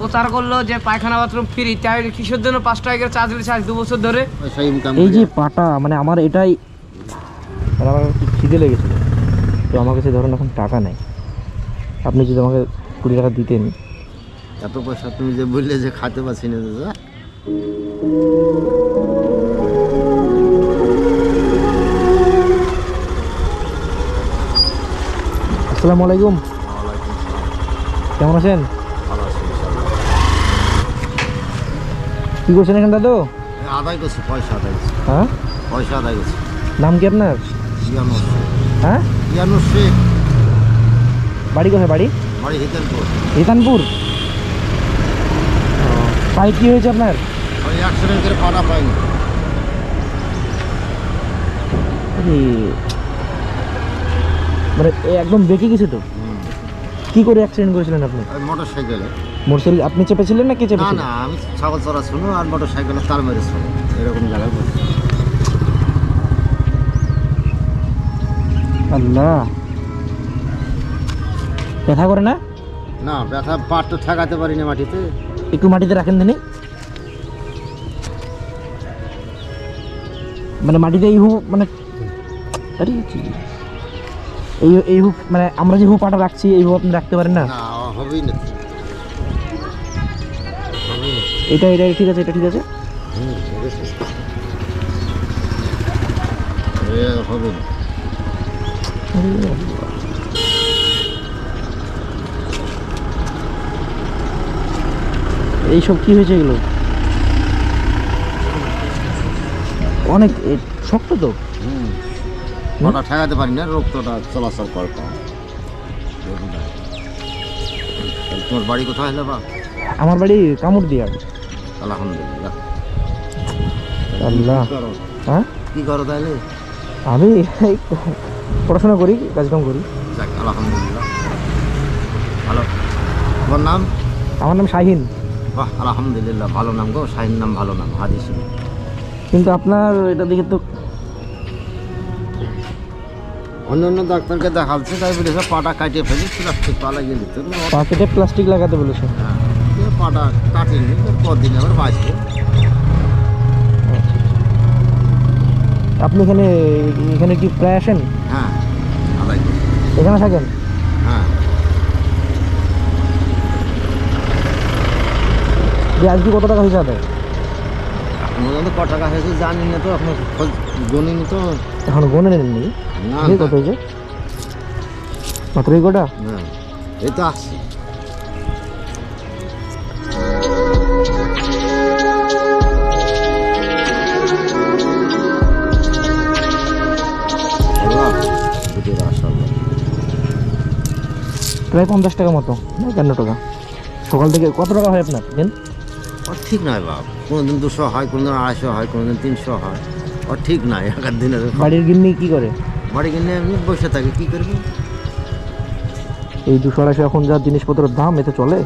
প্রচার করল যে পায়খানা বাথরুম ফ্রি। তাই কিসের জন্য পাঁচ টাকা করে চার্জ দিয়েছে আজ দু বছর ধরে? এই যে পাটা মানে আমার এটাই মানে আমার খিদে লেগেছিল। তো আমার কাছে ধরুন এখন টাকা নেই। আপনি যদি আমাকে কুড়ি টাকা দিতেন। এত পয়সা তুমি যে বললে যে খাতে পাচ্ছি না দাদা। আসসালামু আলাইকুম। কেমন আছেন ভালো আছি ইনশাআল্লাহ। কী করছেন এখান দাদু? আদায় করছি পয়সা আদায় করছি। হ্যাঁ? পয়সা আদায় করছি। নাম কি আপনার? ইয়ানো। হ্যাঁ? ইয়ানো শেখ বাড়ি কোথায় বাড়ি? বাড়ি হিতেনপুর। হিতানপুর? পায়ে কী হয়েছে আপনার? ওই অ্যাক্সিডেন্ট করে পাটা পাইনি। মানে একদম বেঁকে গেছে তো? কি করে অ্যাক্সিডেন্ট করেছিলেন আপনি? মোটর সাইকেলে মোটরসাইকেল আপনি চেপেছিলেন না কে না চেপেছিলেন না আমি ছাগল চড়া শুনো আর মোটর সাইকেলে তার মেরে শোনো এরকম জায়গায় আল্লাহ। ব্যথা করে না? না ব্যথা পাট তো ঠেকাতে পারিনি মাটিতে। একটু মাটিতে রাখেন দিনই মানে মাটিতে এই হু মানে আরে? এই এই হু মানে আমরা যে হু পাটা রাখছি এই হু আপনি রাখতে পারেন না? না হবেই না। এটা এটা ঠিক আছে এটা ঠিক আছে। হবে না। এইসব কি হয়েছে এগুলো? অনেক এ- শক্ত তো? হুম ওটা ঠেকাতে পারি না রক্তটা চলাচল করে কম। তোমার বাড়ি কোথায় হলো বা? আমার বাড়ি কামড় দিয়া আলহামদুলিল্লাহ। আল্লাহ। হ্যাঁ? কি করো তাহলে আমি পড়াশোনা করি কাজকাম করি। যাক আলহামদুলিল্লাহ। ভালো। তোমার নাম? আমার নাম শাহিন। বাহ আলহামদুলিল্লাহ ভালো নাম গো শাহিন নাম ভালো নাম হাদিস। কিন্তু আপনার এটা দেখে তো অন্য অন্য ডাক্তারকে দেখাচ্ছে তাই বলেছে পাটা কাটিয়ে ফেলি প্লাস্টিক পা লাগিয়ে দিতে পাকেটে প্লাস্টিক লাগাতে বলেছে। হ্যাঁ পাটা কাটিনি কদিন আবার বাঁচবে। আপনি এখানে এখানে কি প্রায় আসেন? হ্যাঁ এখানে থাকেন? হ্যাঁ। আজকে কত টাকা পর্যন্ত ক টাকা হয়েছে জানি না তো খোঁজ গণিনি তো। এখন গোনে নেননি এই কত হয়েছে? মাত্র এই কটা? না এই তো আসছি। প্রায় পঞ্চাশ টাকা মতো না একান্ন টাকা। সকাল থেকে কত টাকা হয় আপনার ঠিক নয় বাপ কোনোদিন দুশো হয় কোনোদিন আড়াইশো হয় কোনোদিন তিনশো হয়। ওর ঠিক নাই একার দিনের বাড়ির গিন্নি কি করে? বাড়ি গিন্নি এমনি বসে থাকে কি করবি? এই দুশো আড়াইশো এখন যা জিনিসপত্রের দাম এতে চলে?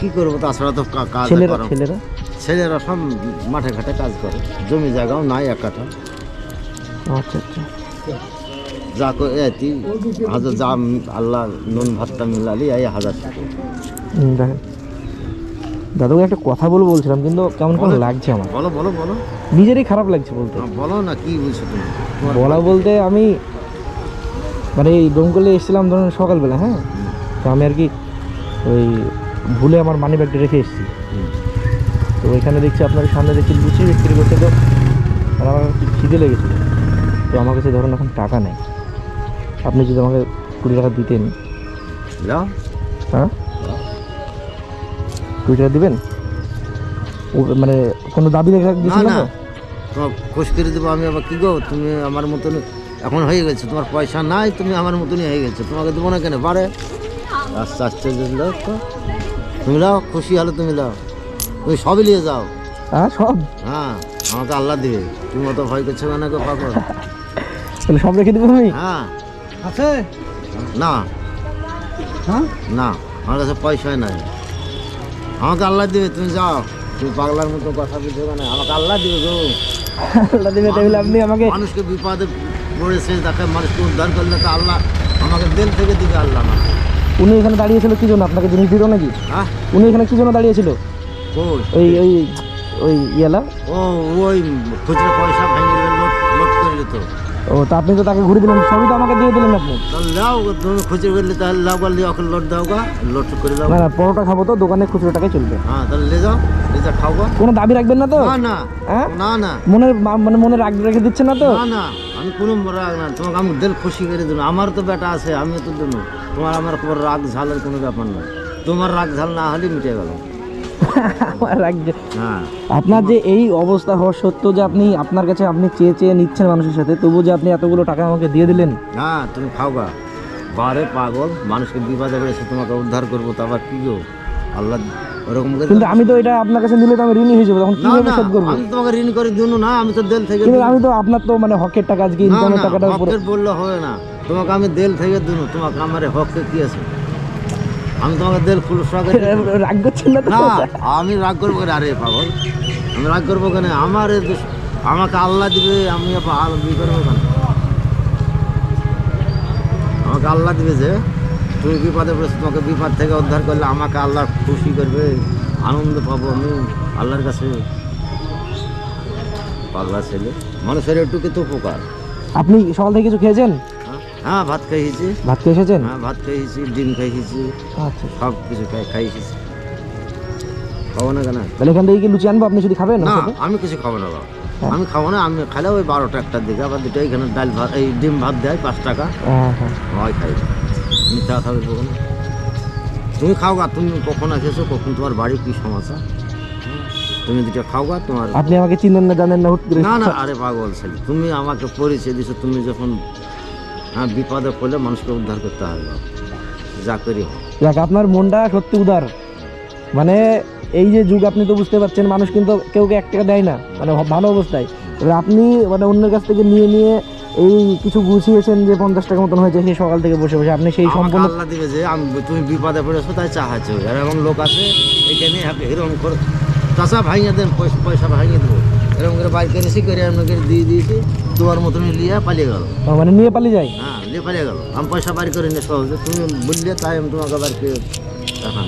কি করব তাছাড়া তো কাজ ছেলেরা ছেলেরা? ছেলেরা সব মাঠে ঘাটে কাজ করে জমি জায়গাও নাই এক কাঠা আচ্ছা আচ্ছা। যা করে এতি হাজার যা আল্লাহ নুন ভাতটা মিলালি এই হাজার টাকা। দেখেন। দাদুকে একটা কথা বলব বলছিলাম কিন্তু কেমন কেমন লাগছে আমার? বলো বলো বলো। নিজেরই খারাপ লাগছে বলতে। বলো না কি বলছো তুমি? বলা বলতে আমি মানে এই দমকলে এসেছিলাম ধরুন সকালবেলা হ্যাঁ? তো আমি আর কি ওই ভুলে আমার মানি ব্যাগটা রেখে এসেছি। তো ওইখানে দেখছি আপনার সামনে দেখছি লুচি বিক্রি করছে তো আমার খিদে লেগেছিল। তো আমার কাছে ধরুন এখন টাকা নেই। আপনি যদি আমাকে কুড়ি টাকা দিতেন। হ্যাঁ? কুড়ি টাকা দিবেন মানে কোনো দাবি রেখে না দিয়েছিল না। তোমার খোঁজ করে দেবো আমি আবার কি গো? তুমি আমার মতন এখন হয়ে গেছে তোমার পয়সা নাই তুমি আমার মতনই হয়ে গেছে। তোমাকে দেবো না কেন? পারে আস্তে আস্তে দাও তো তুমি লাও খুশি হলে তুমি লাও। তুমি সবই নিয়ে যাও। হ্যাঁ সব? হ্যাঁ আমাকে আল্লাহ দিবে। তুমি অত ভয় করছ কেন গো পাগল? তাহলে সব রেখে দেবো আমি? হ্যাঁ। আছে? না। হ্যাঁ? না আমার কাছে পয়সা নাই। আমাকে আল্লাহ দিবে তুমি যাও। তুমি পাগলার মতো কথা বুঝবে না আমাকে আল্লাহ দিবে গো। আল্লাহ দেবে তাহলে আপনি আমাকে মানুষকে বিপদে পড়েছে তাকে মানুষকে উদ্ধার করলে তো আল্লাহ আমাকে দিল থেকে দিবে আল্লাহ না উনি এখানে দাঁড়িয়েছিল কি জন্য? আপনাকে জিনিস দিল নাকি? হ্যাঁ? উনি এখানে কি জন্য দাঁড়িয়েছিল? কই? ওই ওই ওই ইয়েলা? ও ওই খুচরা পয়সা ভেঙে লোড লোড করে দিত। ও তা আপনি তো তাকে ঘুরে দিলেন সবই তো আমাকে দিয়ে দিলেন আপনি। তাহলে লাও তুমি খুচরা করলে তাহলে লাও গা ওকে লোড দাও গা লোড করে দাও। না না পরোটা খাব তো দোকানে খুচরো টাকায় চলবে। হ্যাঁ তাহলে লে যাও লে যা খাও কোনো দাবি রাখবেন না তো? না না হ্যাঁ? না না। মনের মানে মনে রাগ রেখে দিচ্ছেন না তো? না না আমি কোনো রাগ না তোমাকে আমি দিল খুশি করে দেবো আমার তো বেটা আছে আমি তো দেবো তোমার আমার রাগ ঝালের কোনো ব্যাপার না। তোমার রাগ ঝাল না হলে মিটে গেল। আপনার যে এই অবস্থা হওয়া সত্ত্বেও যে আপনি আপনার কাছে আপনি চেয়ে চেয়ে নিচ্ছেন মানুষের সাথে তবু যে আপনি এতগুলো টাকা আমাকে দিয়ে দিলেন? হ্যাঁ তুমি খাও গা। বারে পাগল মানুষকে বিপদে পড়েছে তোমাকে উদ্ধার করব তো আবার কি গো? আল্লাহ ওরকম কিন্তু আমি তো এটা আপনার কাছে নিলে তো আমি ঋণী হয়ে যাব তখন কীভাবে শোধ করব? আমি তোমাকে ঋণ করে দিন না আমি তো দেল থেকে কিন্তু আমি তো আপনার তো মানে হকের টাকা আজকে ইনকামের বললে হবে না। তোমাকে আমি দেল থেকে দিন তোমাকে আমার হককে কি আছে? আমি দেল ফুল রাগ করছেন না না আমি রাগ করব কেন? আরে পাগল আমি রাগ করব কেন? আমার আমাকে আল্লাহ দিবে আমি ই করব কেন? আমাকে আল্লাহ দিবে যে তুমি বিপদে পড়েছো তোমাকে বিপদ থেকে উদ্ধার করলে আমাকে আল্লাহ খুশি করবে আনন্দ পাবো আমি আল্লাহর কাছে। পাগলা ছেলে মানুষের একটু কিন্তু উপকার? আপনি সকাল থেকে কিছু খেয়েছেন? হ্যাঁ? ভাত খাইছি ভাত খেয়ে এসেছেন? হ্যাঁ ভাত খাইছি ডিম খাইছি আচ্ছা। সব কিছু খাই খাইছি খাব না কেন? তাহলে এখান থেকে কি লুচি আনব? আপনি যদি খাবেন না আমি কিছু খাব না বাবা। হ্যাঁ। আমি খাব না আমি খাইলে ওই বারোটা একটার দিকে আবার দুটো এখানে ডাল ভাত এই ডিম ভাত দেয় পাঁচ টাকা। হ্যাঁ হ্যাঁ। হয় খাই। মিথ্যা খাবে কখন তুমি খাও গা তুমি কখন এসেছ কখন তোমার বাড়ি কি সমস্যা? তুমি দুটো খাও গা তোমার আপনি আমাকে চিনেন না জানেন না হুট করে না না আরে পাগল ছেলে তুমি আমাকে পরিচয় দিছো তুমি যখন হ্যাঁ বিপদে পড়লে মানুষকে উদ্ধার করতে হবে যা করি। দেখ আপনার মনটা সত্যি উদার। মানে এই যে যুগ আপনি তো বুঝতে পারছেন মানুষ কিন্তু কেউ কে এক টাকা দেয় না। মানে ভালো অবস্থায়। এবার আপনি মানে অন্যের কাছ থেকে নিয়ে নিয়ে এই কিছু গুছিয়েছেন যে পঞ্চাশ টাকা মতন হয়েছে সেই সকাল থেকে বসে বসে আপনি সেই সম্পূর্ণ আল্লাহ দিবে যে আমি তুমি বিপদে পড়েছো তাই চাহাচ্ছ এরকম লোক আছে এখানে এরকম করে চাষা ভাঙিয়ে দেন পয়সা পয়সা ভাঙিয়ে দেবো। এরকম করে বাইক এনেছি করে এমন দিয়ে দিয়েছি তোমার মতন নিয়ে পালিয়ে গেল। মানে নিয়ে পালিয়ে যায়? হ্যাঁ নিয়ে পালিয়ে গেল। আমি পয়সা বাড়ি করে নিয়ে সহজে তুমি বললে তাই আমি তোমাকে আবার কে এখন।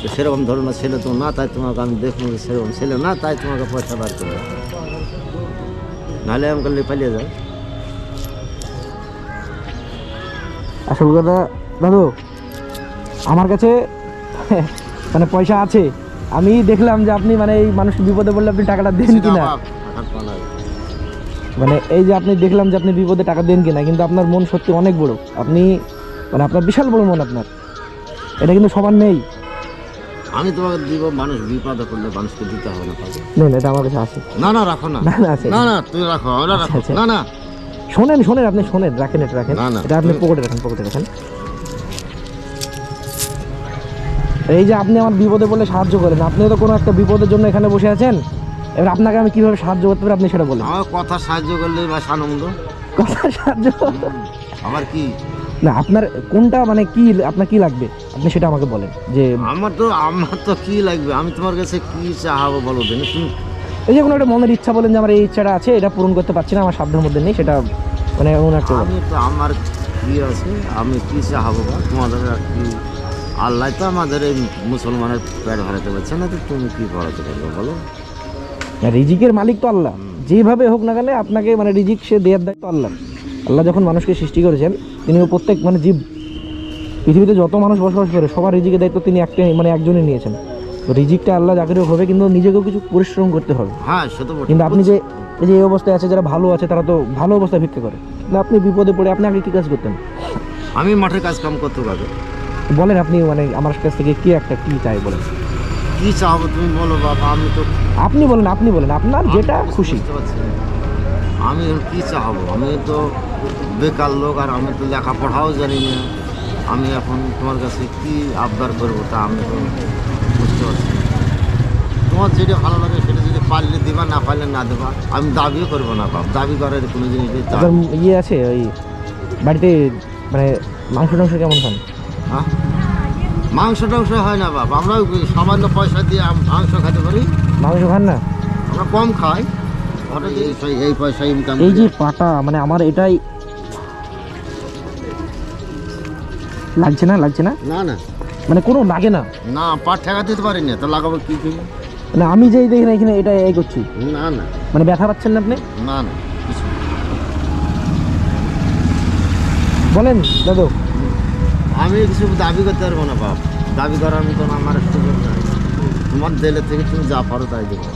তো সেরকম ধরনের ছেলে তো না তাই তোমাকে আমি দেখব সেরকম ছেলে না তাই তোমাকে পয়সা বার করে নাহলে আমাকে নিয়ে পালিয়ে যাও। আসল কথা দাদু আমার কাছে মানে পয়সা আছে। আমি দেখলাম যে আপনি মানে এই মানুষকে বিপদে পড়লে আপনি টাকাটা দেন কিনা। মানে এই যে আপনি দেখলাম যে আপনি বিপদে টাকা দেন কিনা কিন্তু আপনার মন সত্যি অনেক বড়। আপনি মানে আপনার বিশাল বড় মন আপনার। এটা কিন্তু সবার নেই। আমি তোমাকে দিব মানুষ বিপদে করলে মানুষকে দিতে হবে না পাবে নেন এটা আমার কাছে আছে। না না রাখো না। না না আছে। না না তুই রাখো রাখো। আচ্ছা। না না। শোনেন শোনেন আপনি শোনেন রাখেন এটা রাখেন। না, না। এটা আপনি পকেটে রাখেন পকেটে রাখেন। এই যে আপনি আমার বিপদে বলে সাহায্য করেন আপনিও তো কোনো একটা বিপদের জন্য এখানে বসে আছেন? এবার আপনাকে আমি কীভাবে সাহায্য করতে পারি আপনি সেটা বলেন। আমার কথা সাহায্য করলে বাস আনন্দ কথা সাহায্য? আমার কি? না আপনার কোনটা মানে কি আপনার কি লাগবে? আপনি সেটা আমাকে বলেন যে আমার তো আমার তো কি লাগবে? আমি তোমার কাছে কি চাহাবো বলো দিন তুমি এই যে কোনো একটা মনের ইচ্ছা বলেন যে আমার এই ইচ্ছাটা আছে এটা পূরণ করতে পারছি না আমার সাধ্যের মধ্যে নেই সেটা মানে এমন একটা আমি তো আমার কি আছে আমি কি চাহাবো বা তোমাদের কি আল্লাহ তো আমাদের এই মুসলমানের পেট ভরাতে পারছে না তো তুমি কি ভরাতে পারবে বলো? রিজিকের মালিক তো আল্লাহ। যেভাবে হোক না কেন আপনাকে মানে রিজিক সে দেওয়ার দায়িত্ব আল্লাহ। আল্লাহ যখন মানুষকে সৃষ্টি করেছেন তিনি প্রত্যেক মানে জীব পৃথিবীতে যত মানুষ বসবাস করে সবার রিজিকের দায়িত্ব তিনি একটা মানে একজনই নিয়েছেন। তো রিজিকটা আল্লাহ চাকরিও হবে কিন্তু নিজেকেও কিছু পরিশ্রম করতে হবে। হ্যাঁ সে তো কিন্তু আপনি যে এই যে এই অবস্থায় আছে যারা ভালো আছে তারা তো ভালো অবস্থায় ভিক্ষা করে। কিন্তু আপনি বিপদে পড়ে আপনি আগে কী কাজ করতেন? আমি মাঠে কাজ কাম করতে পারবে। বলেন আপনি মানে আমার কাছ থেকে কি একটা কি চাই বলেন কি চাহাবো তুমি বলো বাবা আমি তো আপনি বলেন আপনি বলেন আপনার যেটা খুশি বুঝতে পারছি না। আমি কি চাহাবো আমি তো বেকার লোক আর আমি তো লেখাপড়াও জানি না আমি এখন তোমার কাছে কি আবদার করব তা আমি তো বুঝতে পারছি না। তোমার যেটা ভালো লাগে সেটা যদি পারলে দিবা না পারলে না দেবা আমি দাবিও করব না বাপ দাবি করার কোনো জিনিস নেই। আপনার ইয়ে আছে ওই বাড়িতে মানে মাংস টাংস কেমন খান? মাংস টাংস হয় না বাপ। আমরা সামান্য পয়সা দিয়ে মাংস খেতে পারি। মাংস খান না? আমরা কম খাই। এই পয়সা- ইনকাম এই যে পাটা মানে আমার এটাই লাগছে না লাগছে না? না না। মানে কোনো লাগে না। না পা ঠেকা দিতে পারি না তো লাগাবো কি মানে আমি যেই দেখি না এখানে এটা এই করছি। না না। মানে ব্যথা পাচ্ছেন না আপনি? না না। বলেন দাদু। আমি কিছু দাবি করতে পারব না বাপ। দাবি করার মতন আমার সুযোগ নাই। তোমার দিলে থেকে তুমি যা পারো তাই দেবো।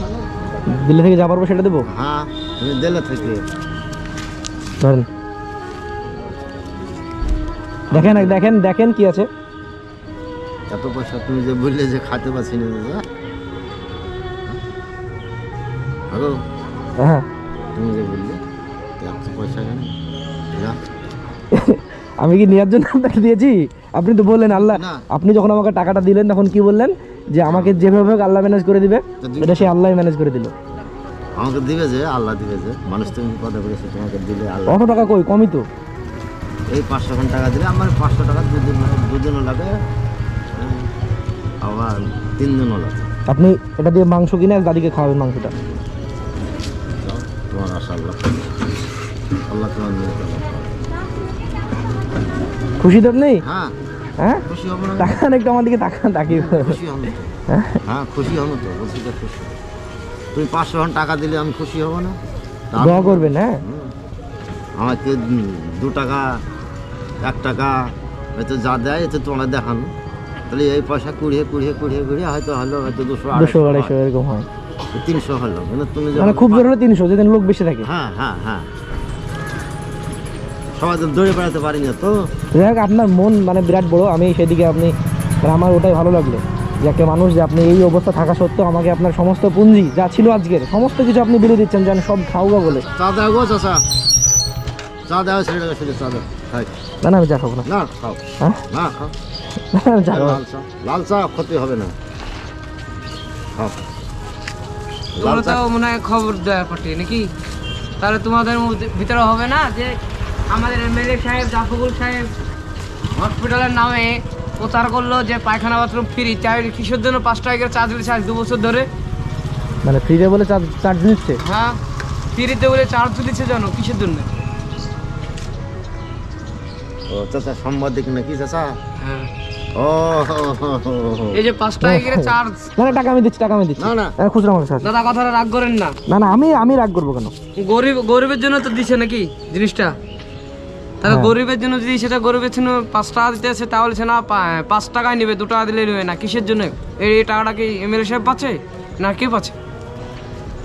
দিল্লি থেকে যা পারব সেটা দেবো? হ্যাঁ তুমি দিলে থেকে। ধরেন। দেখেন দেখেন দেখেন কি আছে। এত পয়সা তুমি যে বললে যে খাতে পাচ্ছি না দাদা হ্যালো? হ্যাঁ। তুমি যে বললে এত পয়সা কেন। আমি কি নেওয়ার জন্য আপনাকে দিয়েছি? আপনি তো বললেন আল্লাহ আপনি যখন আমাকে টাকাটা দিলেন তখন কি বললেন? যে আমাকে যেভাবে হোক আল্লাহ ম্যানেজ করে দিবে। এটা সে আল্লাহ ম্যানেজ করে দিল। আমাকে দিবে যে আল্লাহ দিবে যে। মানুষ তুমি কথা বলেছে তোমাকে দিলে আল্লাহ। অত টাকা কই? কমই তো। এই পাঁচশো টাকা দিলে আমার পাঁচশো টাকা দুদিন দুদিনও লাগে। আবার তিন দিনও লাগে। আপনি এটা দিয়ে মাংস কিনে দাদিকে খাওয়াবেন মাংসটা। তোমার আশা আল্লাহ। আল্লাহ তোমার। খুশি তো আপনি হ্যাঁ। হ্যাঁ? খুশি হব না। তাকান একটু আমার দিকে তাকান তাকিয়ে খুশি হব। হ্যাঁ? খুশি হব তো বলছি তো খুশি। তুমি পাঁচশো টাকা দিলে আমি খুশি হব না? দোয়া করবেন হ্যাঁ? আমাকে দু টাকা এক টাকা হয়তো যা দেয় এতে তোমার দেখানো তাহলে এই পয়সা কুড়িয়ে কুড়িয়ে কুড়িয়ে কুড়িয়ে হয়তো হলো হয়তো দুশো দুশো আড়াইশো আড়াইশো এরকম হয়। তিনশো হলো। কিন্তু তুমি মানে খুব জোর হলে তিনশো যেদিন লোক বেশি থাকে। হ্যাঁ হ্যাঁ হ্যাঁ। সবাই তো দৌড়ে বেড়াতে পারি না তো? যাই হোক আপনার মন মানে বিরাট বড়। আমি সেদিকে আপনি মানে আমার ওটাই ভালো লাগল। যে একটা মানুষ যে আপনি এই অবস্থা থাকা সত্ত্বেও আমাকে আপনার সমস্ত পুঁজি যা ছিল আজকের সমস্ত কিছু আপনি বিলে দিচ্ছেন যেন সব খাওয়া বলে। চা দাও গো চাষা চা দাও ছেড়ে দাও ছেড়ে চা দাও না না আমি চা খাব না। না খাও। হ্যাঁ? না খাও। না, চা লাল চা লাল চা ক্ষতি হবে না। খাও। লাল তোমরা তো মনে হয় খবর দেওয়ার পাঠিয়ে নাকি? তাহলে তোমাদের মধ্যে- ভিতরে হবে না যে আমাদের এমএলএ সাহেব জাফরুল সাহেব হসপিটালের নামে প্রচার করল যে পায়খানা বাথরুম ফ্রি তাই কিসের জন্য পাঁচ টাকা করে চার্জ দিচ্ছে আজ দু বছর ধরে? মানে ফ্রিতে বলে চার্জ চার্জ নিচ্ছে হ্যাঁ ফ্রিতে বলে চার্জ দিচ্ছে জানো কিসের জন্য? ও চাচা সাংবাদিক নাকি চাচা? হ্যাঁ। ও। এই যে পাঁচ টাকা করে চার্জ না টাকা আমি দিচ্ছি টাকা আমি দিচ্ছি। না না। হ্যাঁ, খুচরা দাদা কথাটা রাগ করেন না। না না আমি আমি রাগ করব কেন? গরিব গরিবের জন্য তো দিছে নাকি জিনিসটা? তাহলে হ্যাঁ। গরিবের জন্য যদি সেটা গরিবের জন্য পাঁচ টাকা দিতে আছে তাহলে সে না পাঁচ টাকায় নেবে দু টাকা দিলে নেবে না। কিসের জন্য? এই টাকাটা কি এমএলএ সাহেব পাচ্ছে? না কে পাচ্ছে?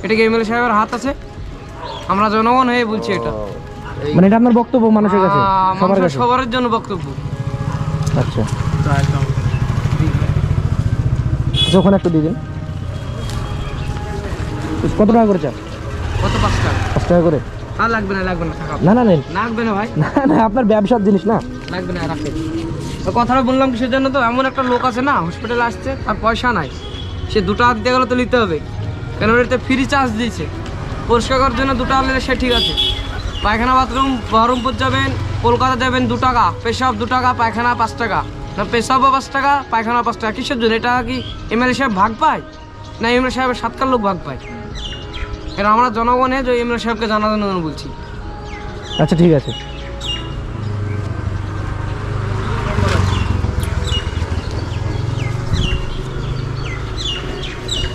এটা কি এমএলএ সাহেবের হাত আছে? আমরা জনগণ হয়ে বলছি এটা। মানে এটা আপনার বক্তব্য মানুষের কাছে? মানুষের সবার জন্য বক্তব্য। আচ্ছা। ওখানে একটু দিয়ে দিন। কত টাকা করে চা কত পাঁচ টাকা? পাঁচ টাকা করে? আর লাগবে না লাগবে না না না নেন। লাগবে না ভাই। না না আপনার ব্যবসার জিনিস না। লাগবে না রাখে তো কথাটা বললাম কিসের জন্য তো এমন একটা লোক আছে না হসপিটালে আসছে তার পয়সা নাই। সে দু টাকা দিতে গেলে তো নিতে হবে। কেন ওটাতে ফ্রি চার্জ দিয়েছে। পরিষ্কার করার জন্য দু টাকা নিলে সে ঠিক আছে। পায়খানা বাথরুম বহরমপুর যাবেন কলকাতা যাবেন দু টাকা। পেশাব দু টাকা পায়খানা পাঁচ টাকা। না পেশাবও পাঁচ টাকা পায়খানা পাঁচ টাকা। কিসের জন্য? এটা কি এমএলএ সাহেব ভাগ পায়? না এমএলএ সাহেবের সাতকার লোক ভাগ পায়? এটা আমরা জনগণে যে এমএলএ সাহেবকে জানানোর জন্য বলছি। আচ্ছা ঠিক আছে।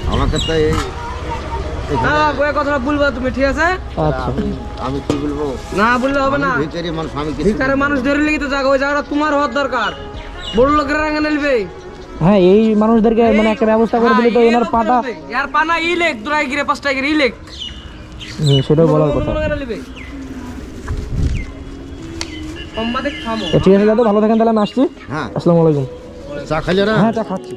আমাকে তো এই না কথাটা বলব তুমি ঠিক আছে? আচ্ছা। আমি- কি বলব? না বললে হবে না। আমি ভিখারি মানুষ আমি কিছু মানুষ ধরে লেগে তো জায়গা ওই জায়গাটা তোমার হওয়ার দরকার। বড় লোকেরা রাঙা নেলবে। হ্যাঁ এই মানুষদেরকে মানে একটা ব্যবস্থা করে দিলে তো এনার পাটা ইয়ার পানা ইলেক দুরাই গিরে পাঁচটা গিরে ইলেক সেটা সেটাও বলার কথা ঠিক আছে দাদা ভালো থাকেন তাহলে আমি আসছি হ্যাঁ আসসালামু আলাইকুম চা খাইলে না হ্যাঁ চা খাচ্ছি